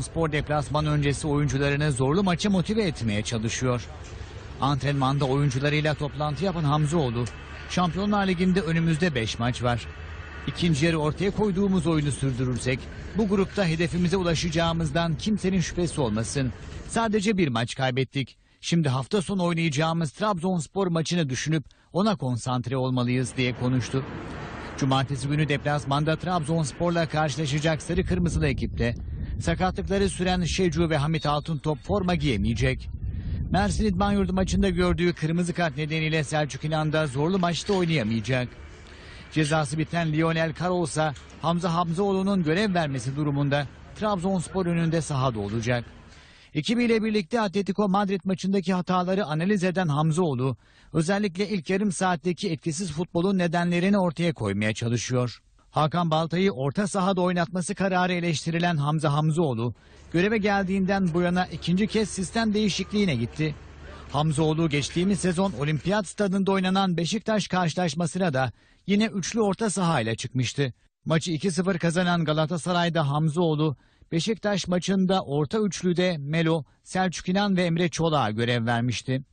Spor deplasman öncesi oyuncularını zorlu maça motive etmeye çalışıyor. Antrenmanda oyuncularıyla toplantı yapan Hamzoğlu, Şampiyonlar Ligi'nde önümüzde 5 maç var. İkinci yarı ortaya koyduğumuz oyunu sürdürürsek, bu grupta hedefimize ulaşacağımızdan kimsenin şüphesi olmasın. Sadece bir maç kaybettik. Şimdi hafta sonu oynayacağımız Trabzonspor maçını düşünüp ona konsantre olmalıyız diye konuştu. Cumartesi günü deplasmanda Trabzonspor'la karşılaşacak sarı kırmızılı ekipte sakatlıkları süren Şecu ve Hamit Altıntop forma giyemeyecek. Mersin İdman Yurdu maçında gördüğü kırmızı kart nedeniyle Selçuk İnan da zorlu maçta oynayamayacak. Cezası biten Lionel Karolsa Hamza Hamzaoğlu'nun görev vermesi durumunda Trabzonspor önünde sahada olacak. Ekibiyle birlikte Atletico Madrid maçındaki hataları analiz eden Hamzaoğlu özellikle ilk yarım saatteki etkisiz futbolun nedenlerini ortaya koymaya çalışıyor. Hakan Baltay'ı orta sahada oynatması kararı eleştirilen Hamza Hamzoğlu göreve geldiğinden bu yana ikinci kez sistem değişikliğine gitti. Hamzoğlu geçtiğimiz sezon Olimpiyat Stadında oynanan Beşiktaş karşılaşmasına da yine üçlü orta sahayla çıkmıştı. Maçı 2-0 kazanan Galatasaray'da Hamzoğlu, Beşiktaş maçında orta üçlüde Melo, Selçuk İnan ve Emre Çolak'a görev vermişti.